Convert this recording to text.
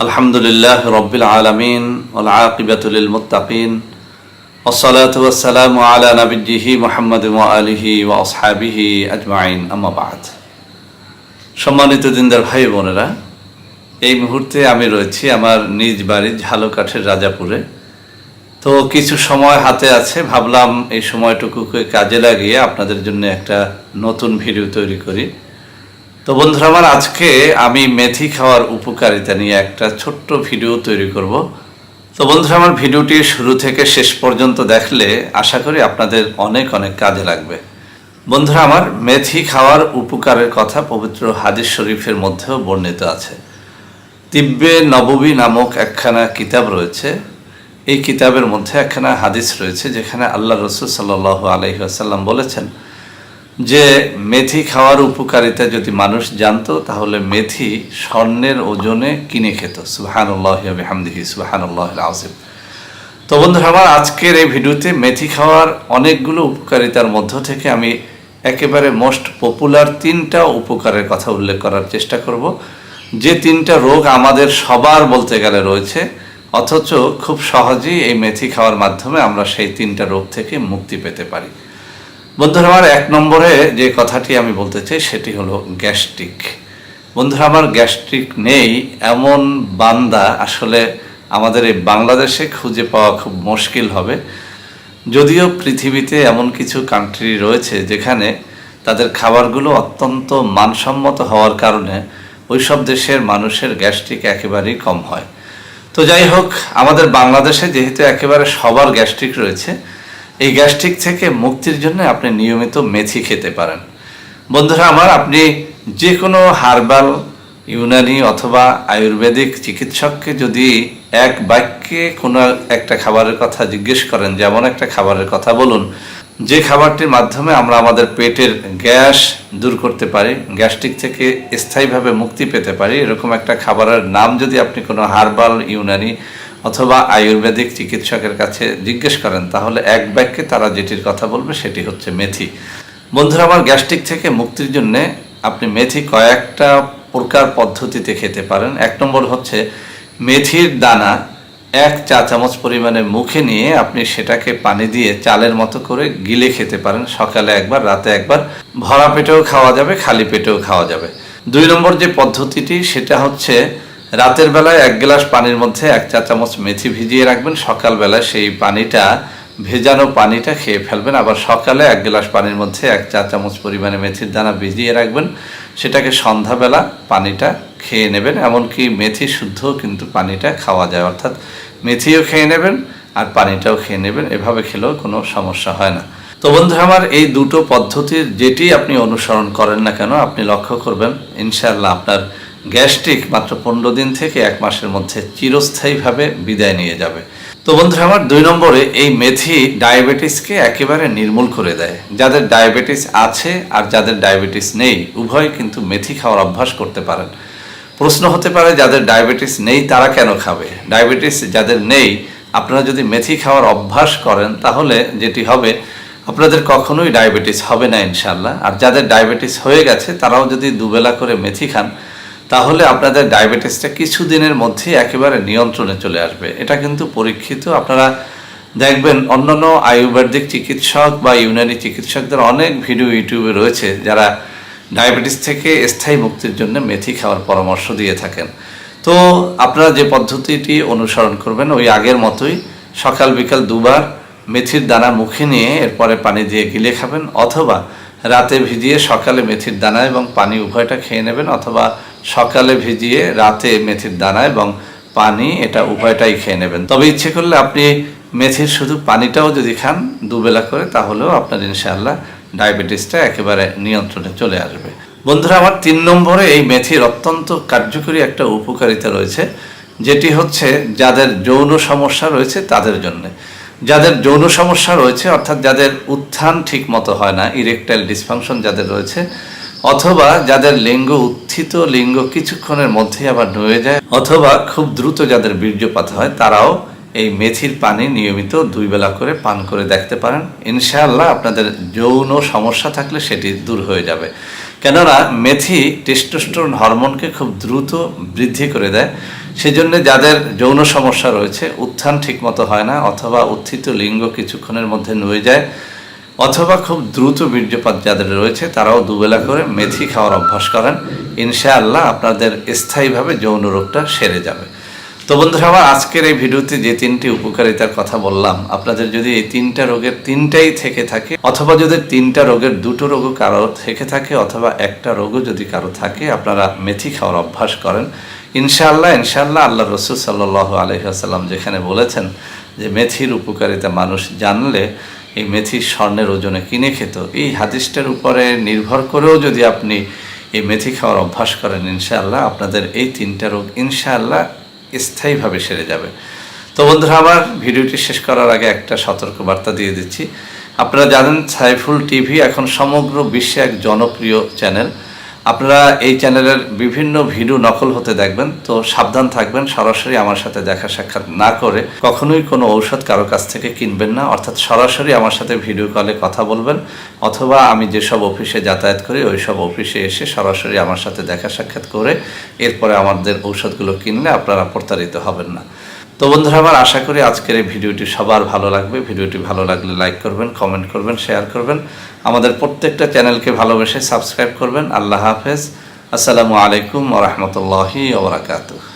আলহামদুলিল্লাহ রব্বিল আলমিন আকিবাতুল মুতাকিন والصلاة والسلام على نبيه محمد وآله وأصحابه أجمعين أما بعد সম্মানিত দিনদার ভাই বোনেরা এই মুহূর্তে আমি রয়েছি আমার নিজ বাড়ি ঝালকাঠের রাজাপুরে তো কিছু সময় হাতে আছে ভাবলাম এই সময়টুকুকে কাজে লাগিয়ে আপনাদের জন্য একটা নতুন ভিডিও তৈরি করি তো বন্ধুরা আমার আজকে আমি মেথি খাওয়ার উপকারিতা নিয়ে একটা ছোট্ট ভিডিও তৈরি করব। তো বন্ধুরা আমার ভিডিওটি শুরু থেকে শেষ পর্যন্ত দেখলে আশা করি আপনাদের অনেক অনেক কাজে লাগবে। বন্ধুরা আমার মেথি খাওয়ার উপকারের কথা পবিত্র হাদিস শরীফের মধ্যেও বর্ণিত আছে। তিব্বে নববী নামক একখানা কিতাব রয়েছে। এই কিতাবের মধ্যে একখানা হাদিস রয়েছে যেখানে আল্লাহ রসুল সাল্লাহ আলহিহাসাল্লাম বলেছেন যে মেথি খাওয়ার উপকারিতা যদি মানুষ জানতো, তাহলে মেথি স্বর্ণের ওজনে কিনে খেত। সুবাহানুল্লাহ হামদিহি সুবাহানুল্লাহ আজিম তো বন্ধুরা, আমার আজকের এই ভিডিওতে মেথি খাওয়ার অনেকগুলো উপকারিতার মধ্য থেকে আমি একেবারে মোস্ট পপুলার তিনটা উপকারের কথা উল্লেখ করার চেষ্টা করব। যে তিনটা রোগ আমাদের সবার বলতে গেলে রয়েছে, অথচ খুব সহজেই এই মেথি খাওয়ার মাধ্যমে আমরা সেই তিনটা রোগ থেকে মুক্তি পেতে পারি। বন্ধুরা, আমার এক নম্বরে যে কথাটি আমি বলতে চাই, সেটি হলো গ্যাস্ট্রিক। বন্ধুরা, আমার গ্যাস্ট্রিক নেই, এমন বান্দা আসলে আমাদের এই বাংলাদেশে খুঁজে পাওয়া খুব মুশকিল হবে। যদিও পৃথিবীতে এমন কিছু কান্ট্রি রয়েছে যেখানে তাদের খাবারগুলো অত্যন্ত মানসম্মত হওয়ার কারণে ওইসব দেশের মানুষের গ্যাস্ট্রিক একেবারেই কম হয়। তো যাই হোক, আমাদের বাংলাদেশে যেহেতু একেবারে সবার গ্যাস্ট্রিক রয়েছে এই গ্যাস্ট্রিক থেকে মুক্তির জন্য আপনি নিয়মিত মেথি খেতে পারেন। বন্ধুরা, আমার আপনি যে কোনো হার্বাল, ইউনানি অথবা আয়ুর্বেদিক চিকিৎসককে যদি এক বাক্যে কোনো একটা খাবারের কথা জিজ্ঞেস করেন, যেমন একটা খাবারের কথা বলুন, যে খাবারটির মাধ্যমে আমরা আমাদের পেটের গ্যাস দূর করতে পারি, গ্যাস্ট্রিক থেকে স্থায়ীভাবে মুক্তি পেতে পারি, এরকম একটা খাবারের নাম যদি আপনি কোনো হার্বাল, ইউনানি অথবা আয়ুর্বেদিক চিকিৎসকের কাছে জিজ্ঞেস করেন, তাহলে এক বাক্যে তারা যেটির কথা বলবে সেটি হচ্ছে মেথি। বন্ধুরা, আমার গ্যাস্ট্রিক থেকে মুক্তির জন্য আপনি মেথি কয়েকটা প্রকার পদ্ধতিতে খেতে পারেন। এক নম্বর হচ্ছে মেথির দানা এক চা চামচ পরিমাণে মুখে নিয়ে আপনি সেটাকে পানি দিয়ে চালের মতো করে গিলে খেতে পারেন। সকালে একবার, রাতে একবার। ভরা পেটেও খাওয়া যাবে, খালি পেটেও খাওয়া যাবে। দুই নম্বর যে পদ্ধতিটি, সেটা হচ্ছে রাতের বেলায় এক গ্লাস পানির মধ্যে এক চা চামচ মেথি ভিজিয়ে রাখবেন। সকালবেলায় সেই পানিটা, ভেজানো পানিটা খেয়ে ফেলবেন। আবার সকালে এক গ্লাস পানির মধ্যে এক চা চামচ পরিমাণে মেথির দানা ভিজিয়ে রাখবেন। সেটাকে সন্ধ্যাবেলা পানিটা খেয়ে নেবেন। এমনকি মেথি শুদ্ধ কিন্তু পানিটা খাওয়া যায়। অর্থাৎ মেথিও খেয়ে নেবেন আর পানিটাও খেয়ে নেবেন। এভাবে খেলেও কোনো সমস্যা হয় না। তো বন্ধু, আমার এই দুটো পদ্ধতির যেটি আপনি অনুসরণ করেন না কেন, আপনি লক্ষ্য করবেন, ইনশাআল্লাহ আপনার গ্যাস্ট্রিক মাত্র পনেরো দিন থেকে এক মাসের মধ্যে চিরস্থায়ীভাবে বিদায় নিয়ে যাবে। তো বন্ধুরা, আমার দুই নম্বরে এই মেথি ডায়াবেটিসকে একেবারে নির্মূল করে দেয়। যাদের ডায়াবেটিস আছে আর যাদের ডায়াবেটিস নেই, উভয় কিন্তু মেথি খাওয়ার অভ্যাস করতে পারেন। প্রশ্ন হতে পারে, যাদের ডায়াবেটিস নেই তারা কেন খাবে? ডায়াবেটিস যাদের নেই, আপনারা যদি মেথি খাওয়ার অভ্যাস করেন, তাহলে যেটি হবে, আপনাদের কখনোই ডায়াবেটিস হবে না ইনশাল্লাহ আর যাদের ডায়াবেটিস হয়ে গেছে, তারাও যদি দুবেলা করে মেথি খান তাহলে আপনাদের ডায়াবেটিসটা কিছুদিনের মধ্যে একেবারে নিয়ন্ত্রণে চলে আসবে। এটা কিন্তু পরীক্ষিত। আপনারা দেখবেন অন্যান্য আয়ুর্বেদিক চিকিৎসক বা ইউনানি চিকিৎসকদের অনেক ভিডিও ইউটিউবে রয়েছে যারা ডায়াবেটিস থেকে স্থায়ী মুক্তির জন্য মেথি খাওয়ার পরামর্শ দিয়ে থাকেন। তো আপনারা যে পদ্ধতিটি অনুসরণ করবেন, ওই আগের মতোই সকাল বিকাল দুবার মেথির দানা মুখে নিয়ে এরপরে পানি দিয়ে গিলে খাবেন, অথবা রাতে ভিজিয়ে সকালে মেথির দানা এবং পানি উভয়টা খেয়ে নেবেন, অথবা সকালে ভিজিয়ে রাতে মেথির দানা এবং পানি, এটা উভয়টাই খেয়ে নেবেন। তবে ইচ্ছে করলে আপনি মেথির শুধু পানিটাও যদি খান দুবেলা করে, তাহলেও আপনার ইনশাআল্লাহ ডায়াবেটিসটা একেবারে নিয়ন্ত্রণে চলে আসবে। বন্ধুরা, আমার তিন নম্বরে এই মেথির অত্যন্ত কার্যকরী একটা উপকারিতা রয়েছে, যেটি হচ্ছে যাদের যৌন সমস্যা রয়েছে তাদের জন্য। যাদের যৌন সমস্যা রয়েছে, অর্থাৎ যাদের উত্থান ঠিক মতো হয় না, ইরেকটাইল ডিসফাংশন যাদের রয়েছে অথবা যাদের লিঙ্গ উত্থিত লিঙ্গ কিছুক্ষণের মধ্যেই আবার নুয়ে যায়, অথবা খুব দ্রুত যাদের বীর্যপাত হয়, তারাও এই মেথির পানি নিয়মিত দুই বেলা করে পান করে দেখতে পারেন। ইনশাআল্লাহ আপনাদের যৌন সমস্যা থাকলে সেটি দূর হয়ে যাবে। কেননা মেথি টেস্টোস্টেরন হরমোনকে খুব দ্রুত বৃদ্ধি করে দেয়। সেজন্য যাদের যৌন সমস্যা রয়েছে, উত্থান ঠিকমতো হয় না, অথবা উত্থিত লিঙ্গ কিছুক্ষণের মধ্যে নুয়ে যায় অথবা খুব দ্রুত বীর্যপাত যাদের রয়েছে, তারাও দুবেলা করে মেথি খাওয়ার অভ্যাস করেন। ইনশাআল্লাহ আপনাদের স্থায়ীভাবে যৌন রোগটা সেরে যাবে। তো বন্ধুরা, আমার আজকের এই ভিডিওতে যে তিনটি উপকারিতার কথা বললাম, আপনাদের যদি এই তিনটা রোগের তিনটাই থেকে থাকে, অথবা যদি তিনটা রোগের দুটো রোগও কারও থেকে থাকে, অথবা একটা রোগও যদি কারও থাকে, আপনারা মেথি খাওয়ার অভ্যাস করেন। ইনশাআল্লাহ ইনশাআল্লাহ আল্লাহ রসুল সাল্লাহ আলহিহাসাল্লাম যেখানে বলেছেন যে, মেথির উপকারিতা মানুষ জানলে এই মেথি স্বর্ণের ওজনে কিনে খেত। এই হাদিসটার উপরে নির্ভর করেও যদি আপনি এই মেথি খাওয়ার অভ্যাস করেন, ইনশাআল্লাহ আপনাদের এই তিনটা রোগ ইনশাআল্লাহ স্থায়ীভাবে সেরে যাবে। তো বন্ধুরা, আমার ভিডিওটি শেষ করার আগে একটা সতর্ক বার্তা দিয়ে দিচ্ছি। আপনারা জানেন সাইফুল টিভি এখন সমগ্র বিশ্বে এক জনপ্রিয় চ্যানেল। আপনারা এই চ্যানেলের বিভিন্ন ভিডিও নকল হতে দেখবেন, তো সাবধান থাকবেন, সরাসরি আমার সাথে দেখা সাক্ষাৎ না করে কখনোই কোনো ঔষধ কারও কাছ থেকে কিনবেন না, অর্থাৎ সরাসরি আমার সাথে ভিডিও কলে কথা বলবেন, অথবা আমি যেসব অফিসে যাতায়াত করি ওই সব অফিসে এসে সরাসরি আমার সাথে দেখা সাক্ষাৎ করে এরপরে আমাদের ঔষধগুলো কিনলে আপনারা প্রতারিত হবেন না। তো বন্ধুরা আমার আশা করি আজকের এই ভিডিওটি সবার ভালো লাগবে। ভিডিওটি ভালো লাগলে লাইক করবেন কমেন্ট করবেন শেয়ার করবেন। আমাদের প্রত্যেকটা চ্যানেলকে ভালোবেসে সাবস্ক্রাইব করবেন। আল্লাহ হাফেজ। আসসালামু আলাইকুম ওরহমতুল্লাহি ওবরাকাতুহ